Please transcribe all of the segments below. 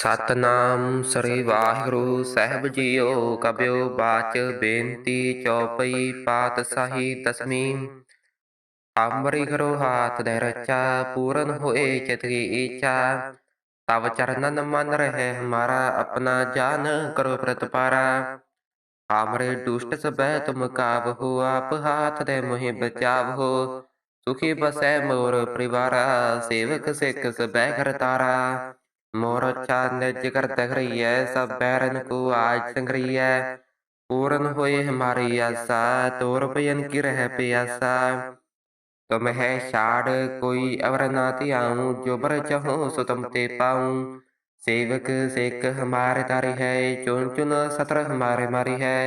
ਸਤਨਾਮ ਸ੍ਰੀ ਵਾਹਿਗੁਰੂ ਸਾਹਿਬ ਜੀਓ, ਕਬਿਓ ਬਾਚ ਬੇਨਤੀ ਚੌਪਈ ਪਾਤਸ਼ਾਹੀ ਦਸਮੀ। ਅੰਮ੍ਰਿ ਘਰੋ ਹਾਥ ਦੇ ਰਚਾ, ਪੂਰਨ ਹੋਏ ਚਿਤ ਕੀ ਇੱਛਾ ਤਵ ਚਰਨਨ ਮਨ ਰਹੇ ਹਮਾਰਾ, ਆਪਣਾ ਜਾਨ ਕਰੋ ਪ੍ਰਤਪਾਰਾ ਆਮਰੇ ਦੁਸ਼ਟ ਸਬੈ ਤੁਮ ਕਾਬ ਹੋ, ਆਪ ਹਾਥ ਦੇ ਮੋਹਿ ਬਚਾਵ ਹੋ। ਸੁਖੀ ਬਸੈ ਮੋਰ ਪਰਿਵਾਰਾ, ਸੇਵਕ ਸਿੱਖ ਸਬੈ ਘਰ ਤਾਰਾ। मोर अच्छा निज कर तघरैया सब बैरन को आज संग्रैया पूर्ण होए हमारी आशा तोर भयन की रह प्यासा तुम है छाड़ कोई अवर ना आऊं जो बर चाहो सो तुम ते पाऊं सेवक सिख हमारे तारी है चुन चुन सत्र हमारे मारी है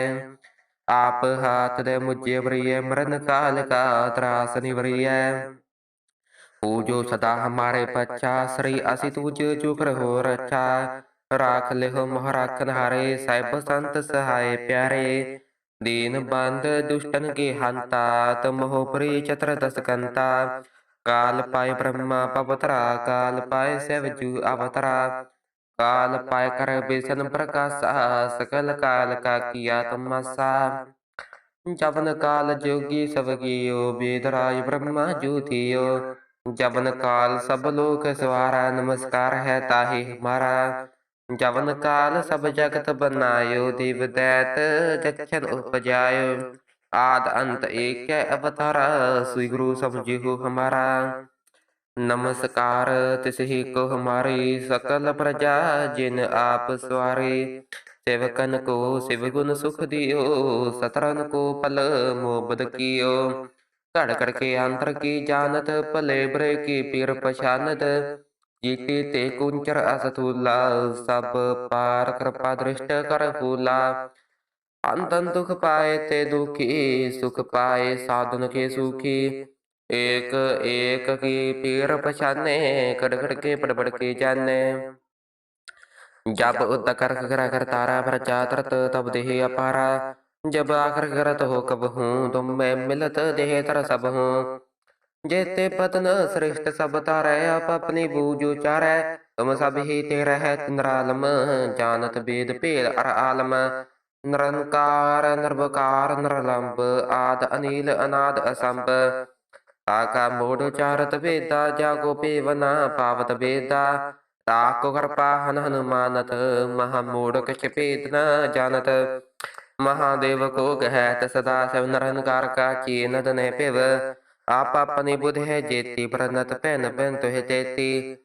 आप हाथ दे मुझे वरिय मरण काल का त्रास निवरिय ਤੂੰ ਜੋ ਸਦਾ ਹਮਾਰੇ ਪਛਾ ਸ੍ਰੀ ਅਸੀਂ ਤੁਝ ਜੁਗ ਰਹੋ ਰਛਾ ਰਾਖ ਲਿਹੁ ਮੋਹ ਰਾਖਨ ਹਾਰੇ ਸਹਿਬ ਸੰਤ ਸਹਾਏ ਪਿਆਰੇ ਦੀਨ ਬੰਦ ਦੁਸ਼ਟਨ ਕੇ ਹੰਤਾ ਤਮ ਹੋ ਪ੍ਰੀ ਚਤਰ ਦਸਕੰਤਾ ਕਾਲ ਪਾਏ ਬ੍ਰਹਮਾ ਪਵਤਰਾ ਕਾਲ ਪਾਏ ਸਿਵ ਜੂ ਅਵਤਰਾ ਕਾਲ ਪਾਏ ਕਰ ਬੇਸਨ ਪ੍ਰਕਾਸ਼ਾ ਸਕਲ ਕਾਲ ਕਾ ਕੀਆ ਤਮਸਾ ਜਵਨ ਕਾਲ ਜੋਗੀ ਸਭ ਕੀਓ ਬੇਦਰਾਇ ਬ੍ਰਹਮਾ जबन काल सब लोक सवारा नमस्कार है ताहि हमारा जबन काल सब जगत बनायो देव दैत दक्षन उपजायो आद अंत एक अवतारा श्री गुरु समझियो हमारा नमस्कार तिसहि को हमारी सकल प्रजा जिन आप सवारे सेवकन को शिव गुण सुख दियो सतरन को पल मोबद कियो कड़ कड़ के अंतर की जानत पले ब्रे की पीर पछानत जीते ते कुंचर असथूला सब पार कृपा दृष्ट कर फूला अंतन दुख पाए ते दुखी सुख पाए साधन के सुखी एक एक की पीर पछाने कड़ कड़ के पड़ पड़ के जाने जब कर कर तारा भर चातरत तब देह अपारा जब आखिर करत हो कब हूँ तुम मैं मिलत देहतर सब हूँ जेते पतन श्रेष्ठ सब तारे आप अपनी बूझो चारे तुम सब ही तेरे है नरालम जानत वेद भेद अर आलम निरंकार निर्वकार निरलंब आद अनिल अनाद असंब ताका मोड़ चारत वेदा जागो पेवना पावत वेदा ताको कृपा हन हनुमानत महामूढ़ कछ भेद न जानत ਮਹਾਦੇਵ ਕੋ ਕਹਿਤ ਸਦਾ ਸਭ ਨਰਨਕਾਰ ਕਾ ਕੀ ਨਦਨੇ ਪਿਵ ਆਪ ਆਪਣੀ ਬੁਧ ਹੈ ਜੇਤੀ, ਪ੍ਰਨਤ ਪੈਨ ਪੈਨ ਤੋਹਿ ਤੇਤੀ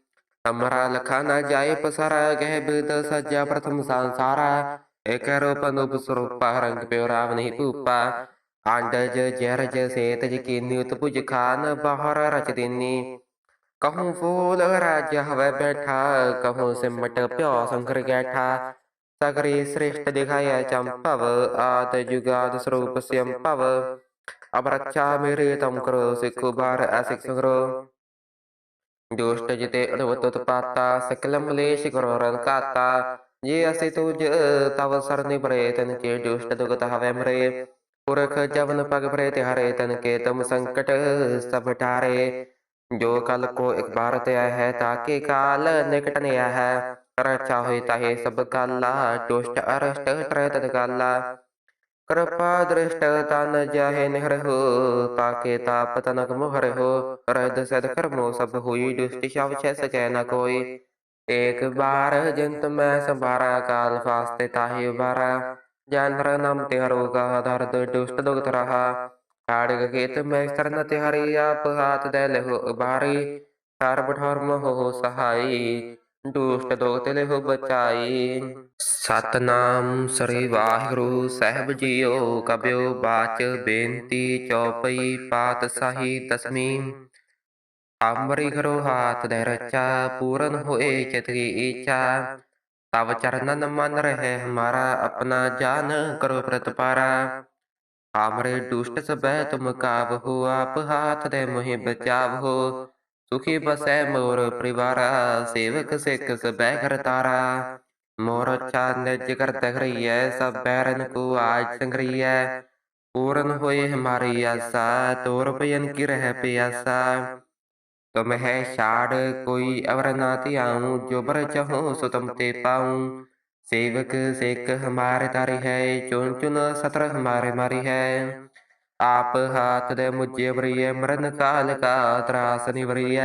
ਅਮਰਾ ਲਖਾ ਨ ਜਾਏ ਪਸਰਾ ਗਹਿ ਬਿਦ ਸਜਾ ਪ੍ਰਥਮ ਸੰਸਾਰਾ। ਇਕ ਰੂਪ ਅਨੂਪ ਸਰੂਪ, ਰੰਗ ਪਿਓ ਰਾਵ ਨਹੀਂ ਭੂਪਾ। ਆਂਡਜ ਜਰਜ ਸੇਤਜ ਕੀਨੀ ਉਤਪੁਜ ਖਾਨ, ਬਾਹਰ ਰਚ ਦੇਨੀ। ਕਹੂੰ ਫੂਲ ਰਾਜ ਹਵੇ ਬੈਠਾ, ਕਹੂੰ ਸਿਮਟ ਪਿਓ ਸੰਕਰ ਗੈਠਾ। ਸਗਰੇ ਸ੍ਰਿਸ਼ਟ ਦਿਖਾਇਆ ਚੰਭਵ ਆਦ ਜੁਗਾਦ ਸਰੂਪ ਸਿਅੰਭਵ ਅਬ ਰੱਖਿਆ ਮੇਰੇ ਤਮ ਕਰੋ ਸਿੱਖੋ ਬਾਰ ਅਸਿਕ ਸੰਗਰੋ ਦੁਸ਼ਟ ਜਿਤੇ ਅਨਵਤ ਉਤਪਾਤਾ ਸਕਲ ਮਲੇਸ਼ ਕਰੋ ਰੰਕਾਤਾ ਜੇ ਅਸੀਂ ਤੁਜ ਤਵ ਸਰਨੇ ਪਰੇ ਤਨ ਕੇ ਦੁਸ਼ਟ ਦੁਗਤ ਹਵੇ ਮਰੇ ਪੁਰਖ ਜਵਨ ਪਗ ਪਰੇ ਤੇ ਹਰੇ ਤਨ ਕੇ ਤਮ ਸੰਕਟ ਸਭ ਟਾਰੇ ਜੋ ਕਲ ਕੋ ਇੱਕ ਬਾਰ ਤੇ ਆਇਆ ਹੈ ਤਾਂ ਕਿ ਕਾਲ ਨਿਕਟ ਨੇ ਆਇਆ ਹੈ रक्षा हुई ताहे सब काला दुष्ट अरष्ट ट्रय तद काला कृपा दृष्ट तन जाहे निहर हो ताके ताप तनक मोहर हो रहद सद कर्मो सब हुई दुष्ट शव छह सके न कोई एक बार जंत मैं संभारा काल फास्ते ताहे उबारा जानर नाम तिहारो का दर्द दुष्ट दुख रहा काड़िग केत में शरण तिहारी आप हाथ दे हो बारी सर्व धर्म हो सहाई ਦੁਸ਼ਟ ਦੋਗਤੇ ਲੈ ਹੋ ਬਚਾਈ। ਸਤਨਾਮ ਸ੍ਰੀ ਵਾਹਿਗੁਰੂ ਸਹਿਬ ਜੀਓ ਕਬਿਓ ਬਾਚ ਬੇਨਤੀ ਚੌਪਈ ਪਾਤਸ਼ਾਹੀ ਤਸਮੀ। ਅੰਮ੍ਰਿਤ ਕਰੋ ਹਾਥ ਦੇ ਰਚਾ, ਪੂਰਨ ਹੋਏ ਚਿਤ ਕੀ ਇੱਛਾ ਤਵ ਚਰਨਨ ਮਨ ਰਹੇ ਹਮਾਰਾ, ਆਪਣਾ ਜਾਨ ਕਰੋ ਪ੍ਰਤਪਾਰਾ ਆਮਰੇ ਦੁਸ਼ਟ ਸਭੈ ਤੁਮ ਕਾਬ ਹੋ ਆਪ ਹਾਥ ਦੇ ਮੋਹਿ ਬਚਾਵ ਹੋ ਸੁਖੀ ਬਸੈ ਮੋਰ ਪਰਿਵਾਰਾ ਸੇਵਕ ਸਿੱਖ ਸਬੈ ਘਰ ਤਾਰਾ ਮੋਰ ਚਾਂਦ ਜਿਗਰ ਤਖ ਰਹੀ ਹੈ ਸਭ ਬੈਰਨ ਕੋ ਆਜ ਸੰਗ ਰਹੀ ਪੂਰਨ ਹੋਏ ਹਮਾਰੀ ਆਸਾ ਤੋਰ ਭਜਨ ਕੀ ਰਹਿ ਪਿਆਸਾ। ਤੁਮ ਹੈ ਛਾੜ ਕੋਈ ਅਵਰ ਨਾ ਧਿਆਉ ਜੋ ਬਰ ਚਹੋ ਸੁਤਮ ਤੇ ਪਾਉ। ਸੇਵਕ ਸਿੱਖ ਹਮਾਰੇ ਤਾਰੀ ਹੈ ਚੁਣ ਚੁਨ ਸਤਰ ਹਮਾਰੇ ਮਾਰੀ ਹੈ। ਆਪ ਹਾਥ ਦੇ ਮੁਝੇ ਵਰੀਏ ਮਰਨ ਕਾਲ ਕਾ ਤਰਾਸ ਨਿਵਰੀਏ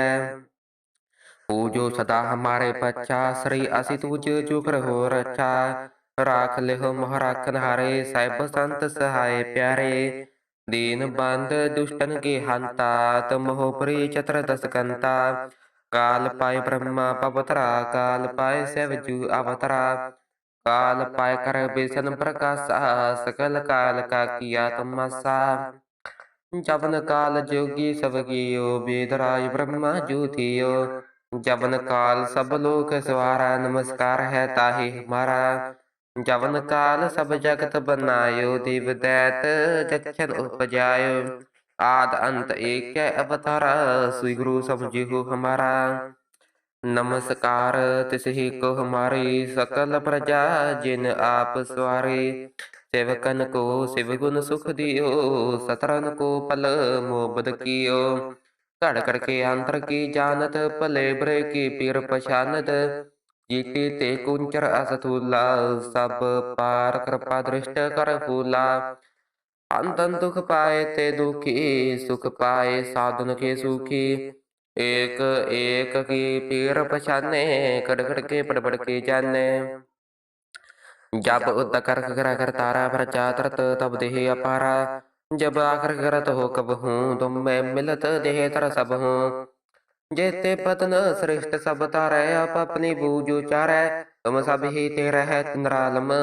ਪੂਜੋ ਸਦਾ ਹਮਾਰੇ ਪੱਛਾ, ਸ੍ਰੀ ਅਸੀ ਤੁਜ ਚੁਕ ਰਹੋ ਰੱਛਾ। ਰਾਖ ਲਿਹੁ ਮੋਹ ਰਾਖਨ ਹਾਰੇ ਸਾਹਿਬ ਸੰਤ ਸਹਾਏ ਪਿਆਰੇ। ਦੀਨ ਬੰਦ ਦੁਸ਼ਟਨ ਕੇ ਹੰਤਾ, ਤਮ ਹੋ ਪ੍ਰੀ ਚਤਰ ਦਸਕੰਤਾ ਕਾਲ ਪਾਏ ਬ੍ਰਹਮਾ ਪਵਤਰਾ, ਕਾਲ ਪਾਏ ਸਿਵ ਜੂ ਅਵਤਰਾ। काल पाए कर बेसन प्रकाशा सकल काल का किया तमसा जबन काल जोगी सब कियो वेदराज ब्रह्मा ज्योतियो जबन काल सब लोक सवारा नमस्कार है ताहि हमारा जबन काल सब जगत बनायो देव दैत जच्छन उपजायो आद अंत एक अवतारा श्री गुरु समझियो ਨਮਸਕਾਰ, ਤਿਸ ਹੀ ਕੋ ਹਮਾਰੀ ਸਕਲ ਪ੍ਰਜਾ, ਜਿਨ ਆਪ ਸਵਾਰੇ। ਸੇਵਕਨ ਕੋ ਸਿਵ ਗੁਣ ਸੁਖ ਦਿਓ ਸਤਰਨ ਕੋ ਪਲ ਮੋਬਦ ਕੀਓ। ਘੜ ਘੜ ਕੇ ਅੰਤਰ ਕੀ ਜਾਣਤ, ਭਲੇ ਬਰੇ ਕੀ ਪੀਰ ਪਛਾਨਤ। ਜੀਤੀ ਤੇ ਕੁੰਚਰ ਅਸਥੂਲਾ, ਸਭ ਪਾਰ ਕਿਰਪਾ ਦ੍ਰਿਸ਼ਟ ਕਰ ਫੂਲਾ ਅੰਤਨ ਦੁਖ ਪਾਏ ਤੇ ਦੁਖੀ, ਸੁਖ ਪਾਏ ਸਾਧਨ ਕੇ ਸੁਖੀ। ਏਕ ਏਕ ਕੀ ਪੀਰ ਪਛਾਨੇ, ਕੜਕੜ ਕੇ ਪੜਪੜ ਕੇ ਜਾਣੇ ਜਬ ਉਤ ਕਰ ਕਰ ਕਰ ਤਾਰਾ ਪ੍ਰਚਾ ਤਰਤ ਤਬ ਦੇਹ ਅਪਾਰਾ। ਜਬ ਆਖਰ ਕਰਤ ਹੋ ਕਬ ਹੂੰ, ਤੁਮ ਮੈਂ ਮਿਲਤ ਦੇਹ ਤਰ ਸਭ ਹੂੰ। ਜੇਤੇ ਪਤਨ ਸ੍ਰਿਸ਼ਟ ਸਭ ਤਾਰੈ, ਆਪ ਆਪਣੀ ਬੂਜੋ ਚਾਰੈ। ਤੁਮ ਸਭ ਹੀ ਤੇ ਰਹਿ ਨਰਾਲਮ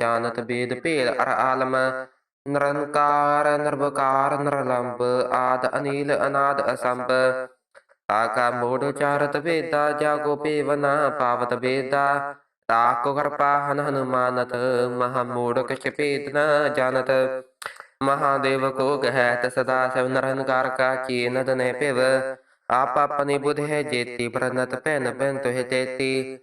ਜਾਣਤ ਬੇਦ ਭੇਦ ਅਰ ਆਲਮ। ਨਿਰੰਕਾਰ, ਨਿਰਵਕਾਰ, ਨਿਰਲੰਬ, ਆਦ ਅਨੀਲ, ਅਨਾਦ ਅਸੰਭ। ਆਕਾ ਮੋੜ ਚਾਰਤ ਵੇਦਾ ਜਾਗੋ ਪੇਵਨਾ ਪਾਵਤ ਵੇਦਾ ਤਾਕੋ ਕਰਪਾ ਹਨ ਹਨੁਮਾਨਤ, ਮਹਾ ਮੋੜ ਕਛ ਨ ਜਾਣਤ। ਮਹਾਦੇਵ ਕੋ ਕਹਿਤ ਸਦਾ ਸਿਵ ਨਿਰੰਕਾਰ ਕਾ ਚੀਨ ਦਨੇ ਪਿਵ ਆਪ ਆਪਣੀ ਬੁਧ ਹੈ ਜੇਤੀ, ਪ੍ਰਨਤ ਪੈਨ ਪੈਨ ਤੋਹਿ ਤੇਤੀ।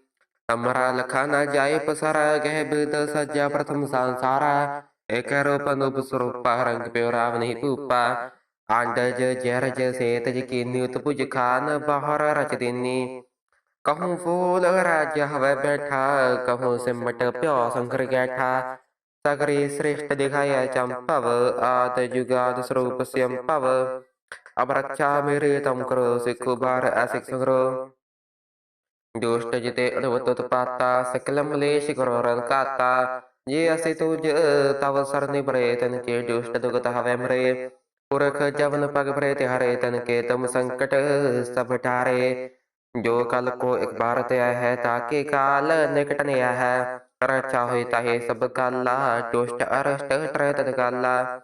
ਅਮਰਾ ਲਖਾ ਨ ਜਾਏ ਪਸਰਾ, ਗਹਿ ਬਿਦ ਸੱਜਾ ਪ੍ਰਥਮ ਸੰਸਾਰਾ। ਏਕ ਰੂਪ ਅਨੂਪ ਸਰੂਪ, ਰੰਗ ਪਿਓ ਰਾਵ ਨਹੀਂ ਭੂਪਾ। ਆਂਡਜ ਜਰਜ ਸੇਤਜ ਕੀਨੀ ਉਤਪੁਜ ਖਾਨ, ਬਾਹਰ ਕਹੂੰ ਫੂਲ ਰਾਜ ਹਵੇ ਬੈਠਾ, ਕਹੂੰ ਸਿਮਟ ਪਿਓ ਸੰਕਰ ਗੈਠਾ। ਸਗਰੀ ਸ੍ਰਿਸ਼ਟ ਦਿਖਾਇਆ ਚੰਪਵ ਆਦ ਜੁਗਾਦ ਸਰੂਪ ਸਿਅੰਪਵ ਅਬ ਰੱਖਿਆ ਮੇਰੇ ਤਮ ਕਰੋ, ਸਿੱਖੋ ਬਾਰ ਅਸਿਕ ਸੰਗਰੋ। ਦੁਸ਼ਟ ਜਿਤੇ ਅਦਵਤ ਉਤਪਾਤਾ ਸਕਲ ਮਲੇਸ਼ ਕਰੋ ਰਣਕਾਤਾ ਜੇ ਅਸਿ ਤੁਜ, ਤਵ ਸਰਨਿ ਬਰੇ ਤਨ ਕੇ ਦੁਸ਼ਟ ਦੁਗਤ ਹਵੇ ਮਰੇ। ਪੁਰਖ ਜਵਨ ਪਗ ਭਰੇ ਤਿਹਾਰੇ, ਤਨ ਕੇ ਤਮ ਸੰਕਟ ਸਭ ਟਾਰੇ ਜੋ ਕਲ ਕੋ ਇਕ ਬਾਰ ਤੇ ਆਇਆ ਹੈ, ਤਾਂ ਕਿ ਕਾਲ ਨਿਕਟ ਨੇ ਆਇਆ ਹੈ। ਕਰ ਅੱਛਾ ਹੋਈ ਤਾਹੇ ਸਭ ਕਾਲਾ, ਦੁਸ਼ਟ ਅਰਸ਼ਟ ਟਰੇ ਤਦ ਕਾਲਾ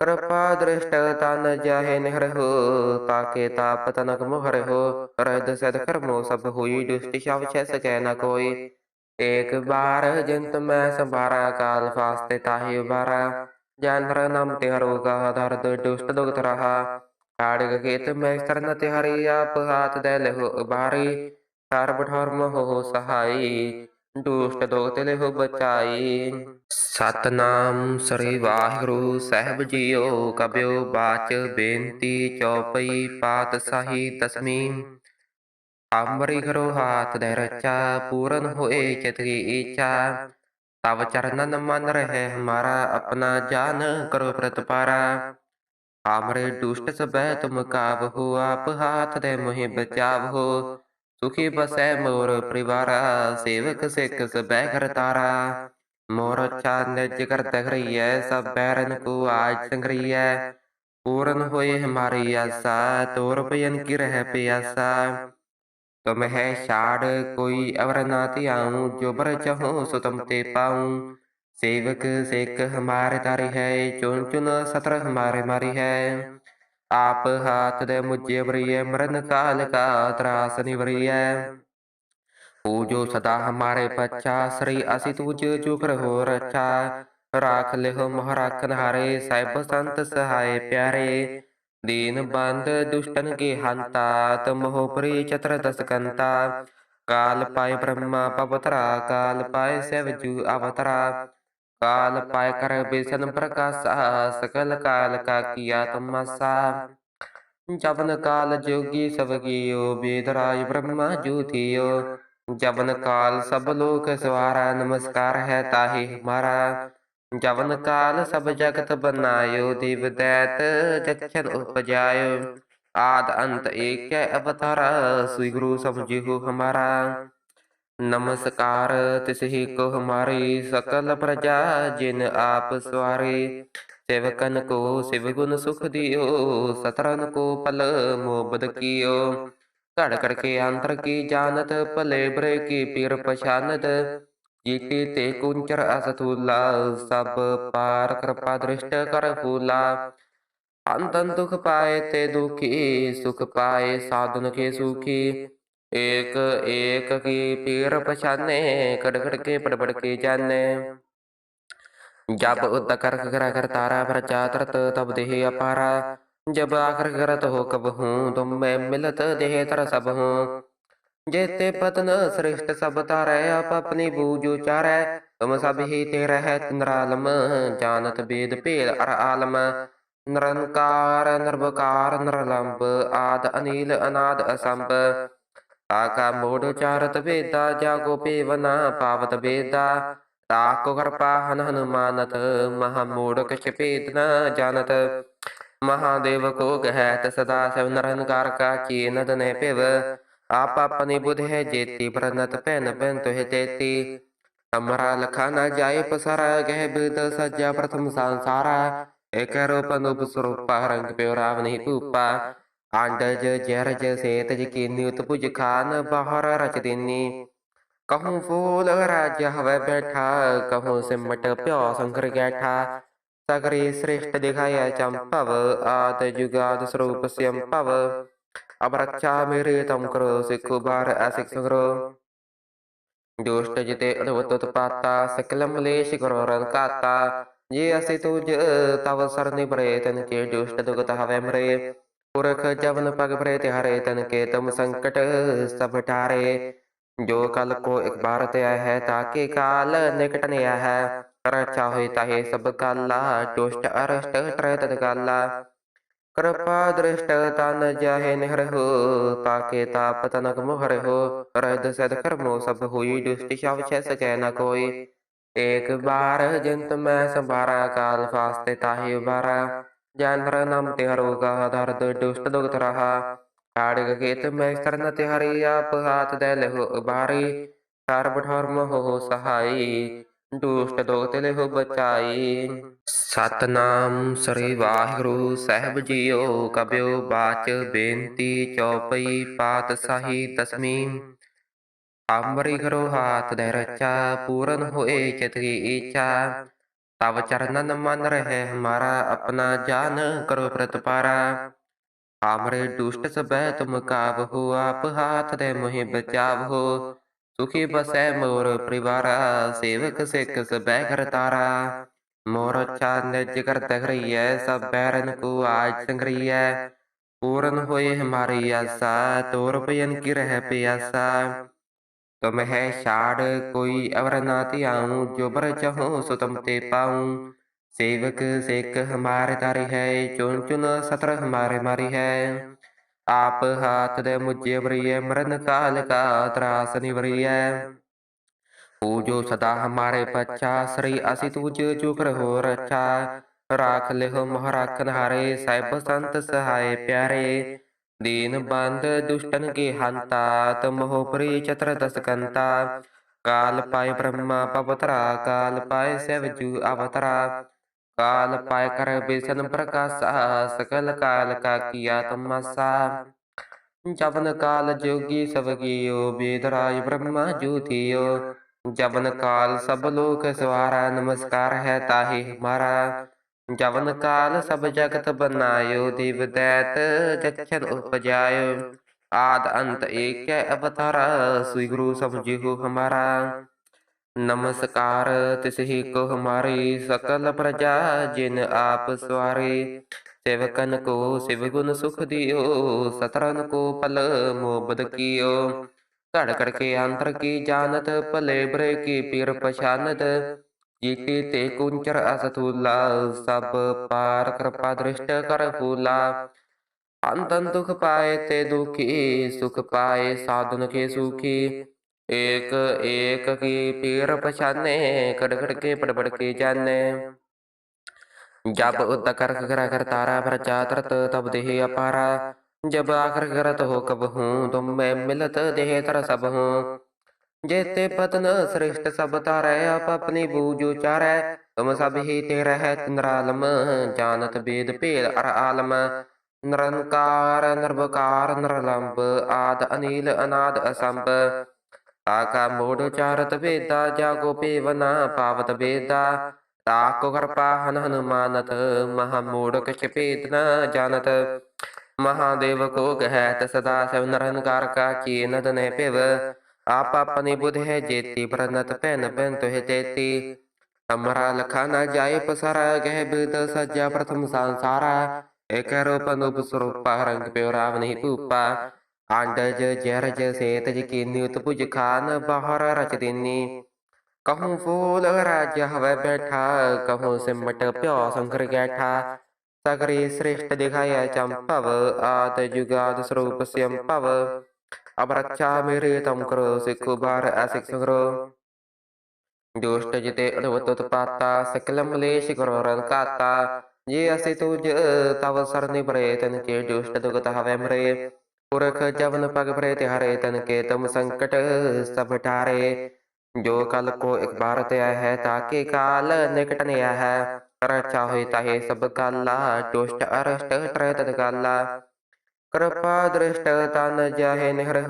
ਕਿਰਪਾ ਦ੍ਰਿਸ਼ਟ ਤਨ ਜਾਹੇ ਨਿਹਰਹੁ ਤਾਕੇ ਤਾਪ ਤਨਕ ਮੁਹਰਹੁ ਰਦ ਸਦ ਕਰਮੋ ਸਭ ਹੋਈ, ਦੁਸ਼ਟ ਸ਼ਵ ਛੈ ਸਕੈ ਨ ਕੋਈ। ਏਕ ਬਾਰ ਜਿੰਤ ਮੈਂ ਸੰਭਾਰਾ, ਕਾਲ ਫਾਸਤੇ ਤਾਹੇ ਬਾਰਾ जानर नाम तिहारो का दर्द दुष्ट दुख रहा आड़ग केत मैं सरन तिहारी आप हाथ दे ले हो बारी सर्व धर्म हो सहाई ਦੁਸ਼ਟ ਦੋਤ ਲਿਹੁ ਬਚਾਈ ਸਤਨਾਮ ਸ੍ਰੀ ਵਾਹਿਗੁਰੂ ਸਾਹਿਬ ਜੀਓ ਕਬਿਓ ਬਾਚ ਬੇਨਤੀ ਚੌਪਈ ਪਾਤਸ਼ਾਹੀ ਦਸਵੀਂ ਅੰਮ੍ਰਿ ਘਰੋ ਹਾਥ ਦੇ ਰਚਾ ਪੂਰਨ ਹੋਏ ਚਿਤਕੀ ਇੱਛਾ ਤਵ ਚਰਨਨ ਮਨ ਰਹੇ ਹਮਾਰਾ ਆਪਣਾ ਜਾਨ ਕਰੋ ਪ੍ਰਤਪਾਰਾ। ਆਮਰੇ ਦੁਸ਼ਟ ਸਬੈ ਤੁਮ ਕਾਬ ਹੋ ਆਪ ਹਾਥ ਦੇ ਮੋਹਿ ਬਚਾਵ ਹੋ ਸੁਖੀ ਬਸੈ ਮੋਰ ਪਰਿਵਾਰਾ, ਸੇਵਕ ਸਿੱਖ ਸਬੈ ਕਰ ਤਾਰਾ। ਮੋਰ ਚਾਨ ਜਿਗਰ ਤਖਰੀਐ ਸਭ ਬੈਰਨ ਕੋ ਆਜ ਸੰਗਰੀਐ। ਪੂਰਨ ਹੋਏ ਹਮਾਰੀ ਆਸਾ, ਤੋਰ ਭਜਨ ਕੀ ਰਹਿ ਪਿਆਸਾ। तुम है छाड़ कोई अवर ना त्याऊं जो बर चहो सो तुम ते पाऊं सेवक सेक हमारे तारी है चुन चुन सत्र हमारे मारी है आप हाथ दे मुझे वरिय मरण काल का त्रास निवरिय पूजो सदा हमारे पच्छा श्री असि तुझ चुक रहो रक्षा राख लिहो मोह राखन हारे साहिब संत सहाय प्यारे ਦੀਨ ਬੰਦ ਦੁਸ਼ਟਨ ਕੇ ਹੰਤਾ ਤਮੋਹ ਪ੍ਰੀ ਚਤਰ ਦਸਕੰਤਾ ਕਾਲ ਪਾਇ ਬ੍ਰਹਮਾ ਪਵਤਰਾ, ਕਾਲ ਪਾਇ ਸਿਵ ਜੂ ਅਵਤਰਾ। ਕਾਲ ਪਾਇ ਕਰ ਬੇਸਨ ਪ੍ਰਕਾਸ਼ਾ, ਸਕਲ ਕਾਲ ਕਾ ਕੀਆ ਤਮਸਾ। ਜਵਨ ਕਾਲ ਜੋਗੀ ਸਭ ਕੀਓ ਬੇਦਰਾਜ ਬ੍ਰਹਮਾ ਜੂਥਿਓ ਜਵਨ ਕਾਲ ਸਭ ਲੋਕ ਸਵਾਰਾ, ਨਮਸਕਾਰ ਹੈ ਤਾਹੀ ਹਮਾਰਾ। ਜਬਨ ਕਾਲ ਸਭ ਜਗਤ ਬਨਾਇਓ ਦਿਵ ਦੈਤ ਜਛਨ ਉਪਜਾਇਓ। ਆਦ ਅੰਤ ਏਕੈ ਅਵਤਾਰਾ ਸ੍ਰੀ ਗੁਰੂ ਸਮਝਿਓ ਹਮਾਰਾ। ਨਮਸਕਾਰ ਤਿਸਹੀ ਕੋ ਹਮਾਰੀ ਸਕਲ ਪ੍ਰਜਾ ਜਿਨ ਆਪ ਸਵਾਰੇ। ਸੇਵਕਨ ਕੋ ਸਿਵ ਗੁਣ ਸੁਖ ਦਿਓ ਸਤਰਨ ਕੋ ਪਲ ਮੋਬਦ ਕੀਓ। ਘੜ ਘੜ ਕੇ ਅੰਤਰ ਕੀ ਜਾਣਤ ਭਲੇ ਬਰੇ ਕੀ ਪੀਰ ਪਛਾਨਤ। ਜੀਤੀ ਤੇ ਕੁੰਚਰ ਅਸਥੂਲਾ, ਸਭ ਪਾਰ ਕਿਰਪਾ ਦ੍ਰਿਸ਼ਟ ਕਰ ਫੂਲਾ। ਅੰਤਨ ਦੁਖ ਪਾਏ ਤੇ ਦੁਖੀ, ਸੁਖ ਪਾਏ ਸਾਧਨ ਕੇ ਸੁਖੀ। ਏਕ ਏਕ ਕੀ ਪੀਰ ਪਛਾਨੇ ਕੜ ਕੇ ਪੜ ਕੇ ਜਾਣੇ ਜਬ ਉਦ ਕਰ ਕਰ ਕਰ ਤਾਰਾ ਪ੍ਰਜਾ ਤਰਤ ਤਬ ਦੇਹ ਅਪਾਰਾ। ਜਬ ਆਖਰ ਕਰਤ ਹੋ ਕਬ ਹੂੰ, ਤੁਮ ਮੈਂ ਮਿਲਤ ਦੇਹ ਤਰ ਸਭ ਹੂੰ। जेते पतन श्रेष्ठ सब तारै आप अपनी बूजो चारै तुम सब ही तेरे है निरालम जानत वेद भेद अर आलम निरंकार निर्वकार निरलंब आद अनिल अनाद असंब ताका मूढ़ चारत वेदा जागो पेवना पावत वेदा ताको कृपा हन हनुमानत महामूढ़ कश भेदना जानत महादेव को कहत सदा शिव निरंकार का की नदने पिव ਦਨੇ ਪਿਵ ਆਪ ਆਪਣੀ ਬੁਧ ਹੈ ਜੇਤੀ ਪ੍ਰਨਤ ਪੈਨ ਪੈਨ ਤੋਹਿ ਤੇਤੀ ਅਮਰਾ ਲਖਾ ਨ ਜਾਏ ਪਸਰਾ ਗਹਿ ਬਿਦ ਸੱਜਾ ਪ੍ਰਥਮ ਸੰਸਾਰਾ ਇਕ ਰੂਪ ਅਨੂਪ ਸਰੂਪ ਰੰਗ ਪਿਓ ਰਾਵ ਨਹੀਂ ਭੂਪਾ ਆਂਡਜ ਜਰਜ ਸੇਤ ਜਕੀਨੀ ਉਤਪੁਜ ਖਾਨ ਬਾਹਰ ਰਚ ਦੇਨੀ ਕਹੂੰ ਫੂਲ ਰਾਜ ਹਵੇ ਬੈਠਾ ਕਹੂੰ ਸਿਮਟ ਪਿਓ ਸੰਕਰ ਗੈਠਾ ਸਗਰੀ ਸ੍ਰੇਸ਼ਟ ਦਿਖਾਇਆ ਚੰਪਵ ਆਦ ਜੁਗਾਦ ਸਰੂਪ ਸਿਅੰਪਵ ਅਬ ਰੱਖਿਆ ਮੇਰੇ ਤਮ ਕਰੋ ਸਿੱਖੋ ਬਾਰ ਅਸਿਕ ਸੰਗਰੋ ਦੁਸ਼ਟ ਜਿਤੇ ਅਦਵਤ ਉਤਪਾਤਾ ਸਕਲ ਮਲੇਸ਼ ਕਰੋ ਰਨ ਕਾਤਾ ਜੇ ਅਸੇ ਤੁਜ ਤਵ ਸਰਨਿ ਬਰੇ ਤਨ ਕੇ ਦੁਸ਼ਟ ਦੁਗਤ ਹਵੇ ਮਰੇ ਪੁਰਖ ਜਵਨ ਪਗ ਭਰੇ ਤਿਹਾਰੇ ਤਨ ਕੇ ਤੁਮ ਸੰਕਟ ਸਭ ਟਾਰੇ ਜੋ ਕਲ ਕੋ ਇੱਕ ਬਾਰ ਤੇ ਆਇਆ ਹੈ ਤਾਕੇ ਕਾਲ ਨਿਕਟ ਨੇ ਆਇਆ ਹੈ ਰਚਾ ਹੋਏ ਕਿਰਪਾ ਦ੍ਰਿਸ਼ਟ ਤਨ ਜਾਹੇ ਨਿਹਰਹੁ ਤਾਕੇ ਤਾਪ ਤਨਕ ਮੁਹਰਹੁ ਰਦ ਸਦ ਕਰਮੋ ਸਭ ਹੋਈ, ਦੁਸ਼ਟ ਸ਼ਵ ਛੈ ਸਕੈ ਨ ਕੋਈ। ਏਕ ਬਾਰ ਜੰਤ ਮੈਂ ਸੰਭਾਰਾ, ਕਾਲ ਫਾਸਤੇ ਤਾਹੀ ਬਾਰਾ ਜਨਰ ਨਾਮ ਤੇ ਹਰੋਗਾ ਦਰਦ ਦੁਸ਼ਟ ਦੁਗਤ ਰਹਾ। ਆੜਿਕ ਕੇਤ ਮੈਂ ਕਰਨ ਤੇ ਹਰੀ ਆਪ ਹਾਥ ਦੇ ਲਹੁ ਉਬਾਰੀ। ਸਰਬ ਧਰਮ ਹੋ ਸਹਾਈ ਦੁਸ਼ਟ ਦੋਗਤੇ ਲੈ ਹੋ ਬਚਾਈ। ਸਤਨਾਮ ਸ੍ਰੀ ਵਾਹਿਗੁਰੂ ਸਾਹਿਬ ਜੀਓ ਕਬਿਓ ਬਾਚ ਬੇਨਤੀ ਚੌਪਈ ਪਾਤਸ਼ਾਹੀ ਤਸਮੀਨ ਅੰਮ੍ਰਿ ਘਰੋ ਹਾਥ ਦੇ ਰਚਾ, ਪੂਰਨ ਹੋਏ ਚਿਤ ਕੀ ਇੱਛਾ ਤਵ ਚਰਨਨ ਮਨ ਰਹੇ ਹਮਾਰਾ, ਆਪਣਾ ਜਾਨ ਕਰੋ ਪ੍ਰਤਪਾਰਾ ਆਮਰੇ ਦੁਸ਼ਟ ਸਬੈ ਤੁਮ ਕਾਵ ਹੋ, ਆਪ ਹਾਥ ਦੇ ਮੋਹਿ ਬਚਾਵ ਹੋ। ਸੁਖੀ ਬਸੈ ਮੋਰ ਪਰਿਵਾਰਾ ਸੇਵਕ ਸਿੱਖ ਸਬੈ ਘਰ ਤਾਰਾ ਮੋਰ ਚੰਦ ਜਿਗਰ ਤਗਰੀਐ ਸਭ ਬੈਰਨ ਕੋ ਆਜ ਸੰਗਰੀਐ ਪੂਰਨ ਹੋਏ ਹਮਾਰੀ ਆਸਾ ਤੋਰ ਭਜਨ ਕੀ ਰਹਿ ਪਿਆਸਾ। ਤੁਮ ਹੈ ਛਾੜ ਕੋਈ ਅਵਰ ਨਾ ਧਿਆਉ ਜੋ ਬਰ ਚਾਹੋ ਸੋ ਤੁਮ ਤੇ ਪਾਉ। ਸੇਵਕ ਸਿੱਖ ਹਮਾਰੇ ਤਾਰੀ ਹੈ ਚੁਣ ਚੁਣ ਸਤਰ ਹਮਾਰੇ ਮਾਰੀ ਹੈ। ਆਪ ਹਾਥ ਦੇ ਮੁਝੇ ਵਰੀਏ ਮਰਨ ਕਾਲ ਕਾ ਤਰਾਸ ਨਿਵਰੀਏ ਪੂਜੋ ਸਦਾ ਹਮਾਰੇ ਪੱਛਾ, ਸ੍ਰੀ ਅਸੀ ਤੁਜ ਚੁਕ ਰਹੋ ਰੱਛਾ ਰਾਖ ਲਿਹੁ ਮੋਹ ਰਾਖਨ ਹਾਰੇ ਸਹਿਬ ਸੰਤ ਸਹਾਏ ਪਿਆਰੇ। ਦੀਨ ਬੰਦ ਦੁਸ਼ਟਨ ਕੇ ਹੰਤਾ ਤਮ ਹੋ ਪ੍ਰੀ ਚਤਰ ਦਸਕੰਤਾ ਕਾਲ ਪਾਏ ਬ੍ਰਹਮਾ ਪਵਤਰਾ, ਕਾਲ ਪਾਏ ਸਿਵ ਜੂ ਅਵਤਰਾ। काल पाए कर बेसन प्रकाशा सकल काल का किया तुम सा जबन काल जोगी सब कियो वेदराज ब्रह्मा ज्योतियो जबन काल सब लोक सवारा नमस्कार है ताहि हमारा जवन काल सब जगत बनायो देव दैत जक्षन उपजायो आद अंत एक अवतारा श्री गुरु समझियो हमारा ਨਮਸਕਾਰ ਤਿਸਹੀ ਕੋ ਹਮਾਰੀ ਸਕਲ ਪ੍ਰਜਾ, ਜਿਨ ਆਪ ਸਵਾਰੇ। ਸੇਵਕਨ ਕੋ ਸਿਵ ਗੁਣ ਸੁਖ ਦਿਓ ਸਤਰਨ ਕੋ ਪਲ ਮੋਬਦ ਕੀਓ। ਘੜ ਘੜ ਕੇ ਅੰਤਰ ਕੀ ਜਾਣਤ, ਭਲੇ ਬਰੇ ਕੀ ਪੀਰ ਪਛਾਨਤ। ਜੀਤੀ ਤੇ ਕੁੰਚਰ ਅਸਤੂਲਾ ਸਭ ਪਾਰ ਕਿਰਪਾ ਦ੍ਰਿਸ਼ਟ ਕਰ ਫੂਲਾ ਅੰਤਨ ਦੁਖ ਪਾਏ ਤੇ ਦੁਖੀ, ਸੁਖ ਪਾਏ ਸਾਧਨ ਕੇ ਸੁਖੀ। ਏਕ ਏਕ ਕੀ ਪੀਰ ਪਛਾਨੇ ਕੜਕੜ ਕੇ ਪੜਪੜ ਕੇ ਜਾਣੇ ਜਬ ਉਤ ਕਰ ਕਰ ਕਰ ਤਾਰਾ ਭਰ ਚਾਤਰਤ, ਤਬ ਦੇਹ ਅਪਾਰਾ। ਜਬ ਆਖਰ ਕਰਤ ਹੋ ਕਬ ਹੂੰ, ਤੁਮ ਮੈਂ ਮਿਲਤ ਦੇਹ ਤਰ ਸਭ ਹੂੰ। ਜੇਤੇ ਪਤਨ ਸ੍ਰਿਸ਼ਟ ਸਭ ਤਾਰੈ ਆਪ ਆਪਣੀ ਬੂਜੂ ਚਾਰੈ। ਤੁਮ ਸਭ ਹੀ ਤੇ ਰਹਿ ਤਨਰਾਲਮ ਜਾਣਤ ਬੇਦ ਭੇਦ ਅਰ ਆਲਮ। ਨਿਰੰਕਾਰ, ਨਰਵਕਾਰ, ਨਿਰਲੰਬ, ਆਦ, ਅਨੀਲ, ਅਨਾਦ, ਅਸੰਭ। ਆਕਾ ਮੋੜ ਜਾਗੋ ਪੇਵਨਾ ਪਾਵਤ ਬੇਦਾ ਤਾਕੋ ਕਰਪਾ ਹਨ ਹਨੁਮਾਨਤ, ਮਹਾ ਮੋੜਕ ਚਪੇਤ ਨਾ ਜਾਣਤ। ਮਹਾਦੇਵ ਕੋ ਕਹੈ ਤ ਸਦਾ ਸਭ ਨਰਨਕਾਰ ਕਾ ਕੀ ਨਦਨੇ ਪਿਵ ਆਪ ਆਪਣੀ ਬੁਧ ਹੈ ਜੇਤੀ, ਪ੍ਰਨਤ ਪੈਨ ਪੈਨ ਤੋਹਿ ਤੇਤੀ। ਅਮਰਾ ਲਖਾ ਨਾ ਜਾਏ ਪਸਰਾ, ਗਹਿ ਬਿਦ ਸੱਜਾ ਪ੍ਰਥਮ ਸੰਸਾਰਾ। ਇਕ ਰੂਪ ਅਨੂਪ ਸਰੂਪਾ, ਰੰਗ ਪਿਉ ਰਾਵ ਨਹੀਂ Anda je jera je seta je kini utupu je kana bahara raja dini. Kahung fula raja hawa beta kahung semata pio sangkri geta. Sagri srista di kaya campava ada juga ada seru pesiam pava. Abarat camiri tamkro si bara asik sangro. Dusta jite ada wutut pata sekelam lesi kororan kata. Jia situ je tawasar ni bre tenke dusta duga tahave mre. ਪੁਰਖ ਜਵਨ ਪਗ ਬਰੇ ਤਿਹਾਰੇ ਤਨ ਕੇ ਤੁਮ ਸੰਕਟ ਸਭ ਟਾਰੇ ਜੋ ਕਲ ਕੋ ਇੱਕ ਬਾਰ ਤੇ ਆਇਆ ਹੈ ਤਾਕੇ ਕਾਲ ਨਿਕਟ ਨੇ ਆਇਆ ਹੈ ਰਚਾ ਹੋਈ ਤਾਹੇ ਸਭ ਕਾਲਾ ਦੁਸ਼ਟ ਅਰਸ਼ਟ ਤ੍ਰੈ ਤਦ ਕਾਲਾ ਕਿਰਪਾ ਦ੍ਰਿਸ਼ਟ ਤਨ ਜਾਹੇ ਨਿਹਰ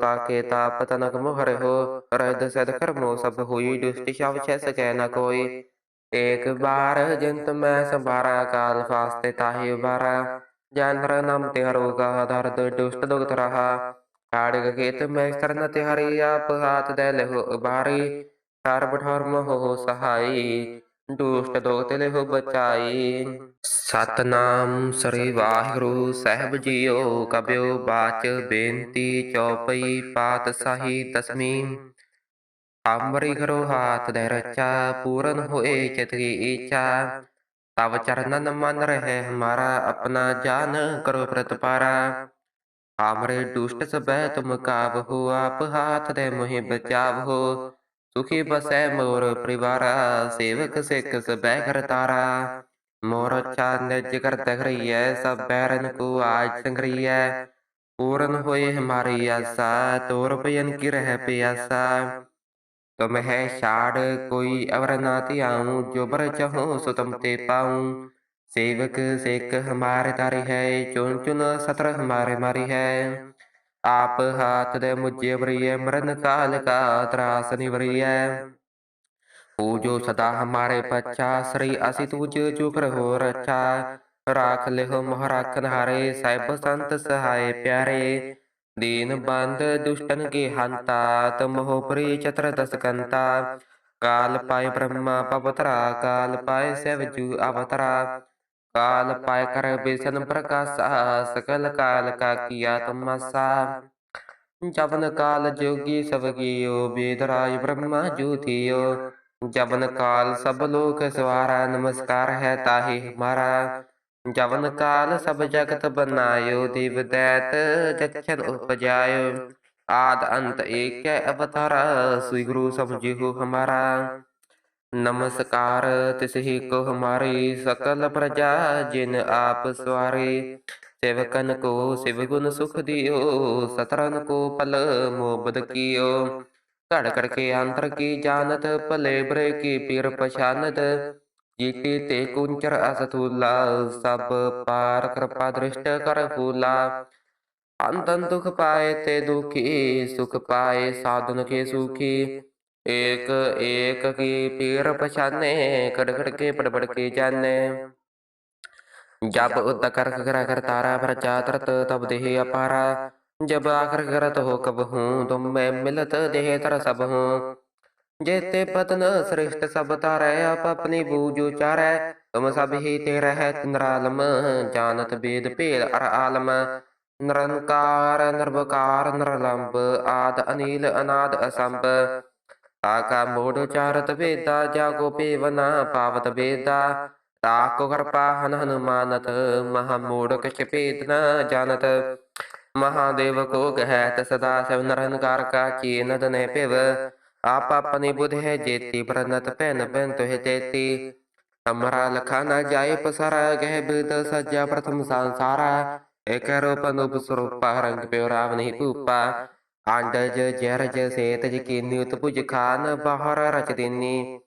ਤਾਕੇ ਤਾਪ ਤਨਕ ਮੁਹਰ ਰਹਿਦ ਸਦ ਕਰਮੋ ਸਭ ਹੋਈ ਦੁਸ਼ਟ ਸ਼ਵ ਛੈ ਸਕੈ ਨ ਕੋਈ ਏਕ ਬਾਰ ਜੰਤ ਮੈਂ ਸੰਭਾਰਾ ਕਾਲ ਫਾਸਤੇ ਤਾਹੇ ਉਬਾਰਾ ਜਨਰ ਨਾਮ ਤੇ ਹਰੋਗਾ ਦਰਦ ਦੁਸ਼ਟ ਦੁਗਤ ਰਹਾ। ਕਾੜਗ ਕੇਤ ਮੈਂ ਸਰਨ ਤੇ ਹਰੀ ਆਪ ਹਾਥ ਦੇ ਲਹੁ ਬਚਾਈ। ਸਤਨਾਮ ਸ੍ਰੀ ਵਾਹਿਗੁਰੂ ਸਾਹਿਬ ਜੀਓ, ਕਬਿਓ ਬਾਚ ਬੇਨਤੀ ਚੌਪਈ ਪਾਤਸ਼ਾਹੀ ਦਸਵੀਂ ਅੰਮ੍ਰਿ ਕਰੋ ਹਾਥ ਦੇ ਰਚਾ, ਪੂਰਨ ਹੋਏ ਚਿਤ ਕੀ ਇੱਛਾ ਤਵ ਚਰਨਨ ਮਨ ਰਹਿ ਹਮਾਰਾ ਆਪਣਾ ਜਾਨ ਕਰੋ ਪ੍ਰਤਪਾਰਾ। ਆਮਰੇ ਦੁਸ਼ਟ ਸਬੈ ਤੁਮ ਕਾਬ ਹੋ, ਆਪ ਹਾਥ ਦੇ ਮੋਹਿ ਬਚਾਵ। ਹੋ ਸੁਖੀ ਬਸੈ ਮੋਰ ਪਰਿਵਾਰਾ, ਸੇਵਕ ਸਿੱਖ ਸਬੈ ਘਰ ਤਾਰਾ। ਮੋਰ ਚਾਂਦ ਜਿਗਰ ਤਖ ਰਹੀ ਸਭ ਬੈਰਨ ਕੋ ਆਜ ਸੰਗਰੀ ਹੈ ਪੂਰਨ ਹੋਏ ਹਮਾਰੀ ਆਸਾ, ਤੋਰ ਭਜਨ ਕੀ ਰਹਿ ਪਿਆਸਾ। तुम है शाड़ कोई अवर ना आऊं जो बर चाहूं सो तुम ते पाऊं सेवक सिख हमारे तारी है चुन चुन सत्र हमारे मारी है आप हाथ दे मुझे वरिय मरण काल का त्रास निवरिय पूजो सदा हमारे पच्छा श्री असि तुझ चुक रहो रक्षा राख लिहो मोह राखन हारे साहिब संत सहाय प्यारे दीन ਦੀਨ ਬੰਦ ਦੁਸ਼ਟਨ ਕੇ ਹੰਤਾ ਤਮਹੁ ਪ੍ਰੀ ਚਤਰ ਦਸਕੰਤਾ ਕਾਲ ਪਾਇ ਬ੍ਰਹਮਾ ਪਵਤਰਾ, ਕਾਲ ਪਾਇ ਸਵਜੂ ਅਵਤਰਾ। ਕਾਲ ਪਾਇ ਕਰ ਬੇਸਨ ਪ੍ਰਕਾਸ਼ਾ, ਸਕਲ ਕਾਲ ਕਾ ਕੀਆ ਤਮਸਾ। ਜਵਨ ਕਾਲ ਜੋਗੀ ਸਭ ਕੀਓ ਬੇਦਰਾਜ ਬ੍ਰਹਮਾ ਜੂਤਿਓ ਜਵਨ ਕਾਲ ਸਭ ਲੋਕ ਸਵਾਰਾ, ਨਮਸਕਾਰ ਹੈ ਤਾਹੀ ਹਮਾਰਾ। ਜਵਨ ਕਾਲ ਸਭ ਜਗਤ ਬਨਾਇਓ, ਦੇਵ ਦੈਤ ਜਖਨ ਉਪਜਾਇਓ। ਆਦ ਅੰਤ ਏਕ ਅਵਤਾਰ, ਸ੍ਰੀ ਗੁਰੂ ਸਮਝਿਓ ਹਮਾਰਾ। ਨਮਸਕਾਰ ਤਿਸ ਹੀ ਕੋ ਹਮਾਰੀ ਸਕਲ ਪ੍ਰਜਾ, ਜਿਨ ਆਪ ਸਵਾਰੇ। ਸੇਵਕਨ ਕੋ ਸਿਵ ਗੁਣ ਸੁਖ ਦਿਓ ਸਤਰਨ ਕੋ ਪਲ ਮੋਬਦ ਕੀਓ। ਘੜ ਘੜ ਕੇ ਅੰਤਰ ਕੀ ਜਾਣਤ, ਭਲੇ ਬਰੇ ਕੀ ਪੀਰ ਪਛਾਨਤ। जीते ते कुंचर असतुला, सब पार कृपा दृष्ट कर फूला अंतन दुख पाए ते दुखी, सुख पाए साधन के सुखी। एक एक की पीर पछाने कड़ कड़ के पड़ के जाने। जब उद कर कर कर तारा प्रजा तरत तब देह अपारा। जब आखर करत हो कब हूँ, तुम मैं मिलत देह तर सब हूँ। जेते पतन श्रेष्ठ सब तारै आप अपनी बूजो चारै तुम सब ही तेर है निरालम जानत वेद भेद अर आलम निरंकार निर्वकार निरलंब आद अनिल अनाद असंब आका मोड चारत वेदा जागो पेवना पावत वेदा ताको कृपा हन हनुमानत महामूढ़ कश्यपेत न जानत महादेव को कहत सदा शिव निरंकार का की नदने पिव ਦਨੇ ਭਿਵ ਆਪ ਆਪਣੀ ਬੁਧ ਹੈ, ਜੇਤੀ ਪ੍ਰਨਤ ਭੈਨ ਭੈਨ ਤੋਹਿ ਤੇਤੀ। ਅਮਰਾ ਲਖਾ ਨ ਜਾਏ ਪਸਰਾ, ਗਹਿ ਬਿਦ ਸੱਜਾ ਪ੍ਰਥਮ ਸੰਸਾਰਾ। ਇਕ ਰੂਪ ਅਨੂਪ ਸਰੂਪਾ, ਰੰਗ ਪਿਓ ਰਾਵ ਨਹੀਂ ਭੂਪਾ। ਆਂਡਜ, ਜਰਜ ਸੇਤ ਜਕੀਨੀ ਉਤਪੁਜ ਖਾਨ, ਬਾਹਰ ਰਚ ਦੀਨੀ।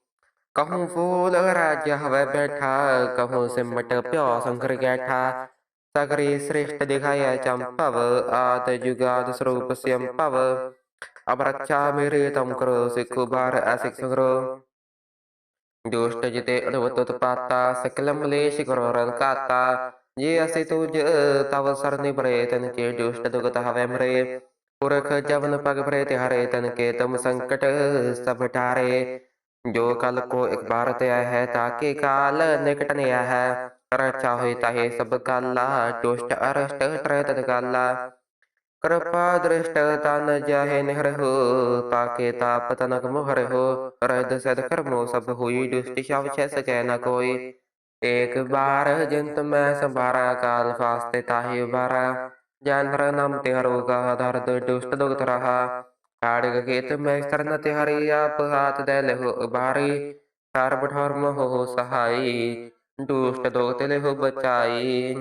ਕਹੂੰ ਫੂਲ ਰਾਜ ਹਵੇ ਬੈਠਾ, ਕਹੂੰ ਸਿਮਟ ਪਿਓ ਸੰਕਰ ਗੈਠਾ। ਸਗਰੀ ਸ੍ਰਿਸ਼ਟ ਦਿਖਾਇਆ ਚੰਪਵ ਆਦ ਜੁਗਾਦ ਸਰੂਪ ਸਿਅੰਪਵ ਅਬ ਰੱਖਿਆ ਮੇਰੇ ਤਮ ਕਰੋ ਸਿੱਖੋ ਬਾਰ ਅਸਿਕ ਸੰਗਰੋ ਦੁਸ਼ਟ ਜਿਤੇ ਅਦਵਤ ਉਤਪਾਤਾ ਸਕਲ ਮਲੇਸ਼ ਕਰੋ ਰਨ ਕਾਤਾ ਜੇ ਅਸੀ ਤੁਜ ਤਵ ਸਰਨਿ ਬਰੇ ਤਨ ਕੇ ਦੁਸ਼ਟ ਦੁਗਤ ਸਭ ਟਾਰੇ ਜੋ ਕਲ ਕੋ ਇੱਕ ਬਾਰ ਤੇ ਆਇਆ ਹੈ ਤਾਕੇ ਕਾਲ ਨਿਕਟ ਨਿਆ ਹੈ ਰਚਾ ਹੋਈ ਤਾਹੇ ਸਭ ਕਾਲਾ ਦੁਸ਼ਟ ਅਰਸ਼ਟ ਟਰੇ ਕਾਲਾ ਕਿਰਪਾ ਦ੍ਰਿਸ਼ਟ ਤਨ ਜਾਹੇ ਨਿਹਰ ਤਾਕੇ ਤਾਪ ਤਨਕ ਮੁਹਰ ਹੋ ਸਦ ਕਰਮੋ ਸਭ ਹੋਈ, ਦੁਸ਼ਟ ਸ਼ਬ ਛੈ ਸਕੈ ਨ ਕੋਈ। ਏਕ ਬਾਰ ਜੰਤ ਮੈਂ ਸੰਭਾਰਾ, ਕਾਲ ਫਾਸਤੇ ਤਾਹੇ ਉਬਾਰਾ। ਜਾਨਰ ਨਾਮ ਤੇ ਹਰੋਗਾ ਦਰਦ ਦੁਸ਼ਟ ਦੁਗਤ ਰਹਾ। ਕਾੜਗ ਕੇਤ ਮੈਂ ਕਰਨ ਤੇ ਹਰੀ ਆਪ ਹਾਥ ਦੇ ਲਹੋ ਉਬਾਰੀ। ਸਰਬ ਧਰਮ ਹੋ ਸਹਾਈ, ਦੁਸ਼ਟ ਦੁਖਤ ਲਹੋ ਬਚਾਈ।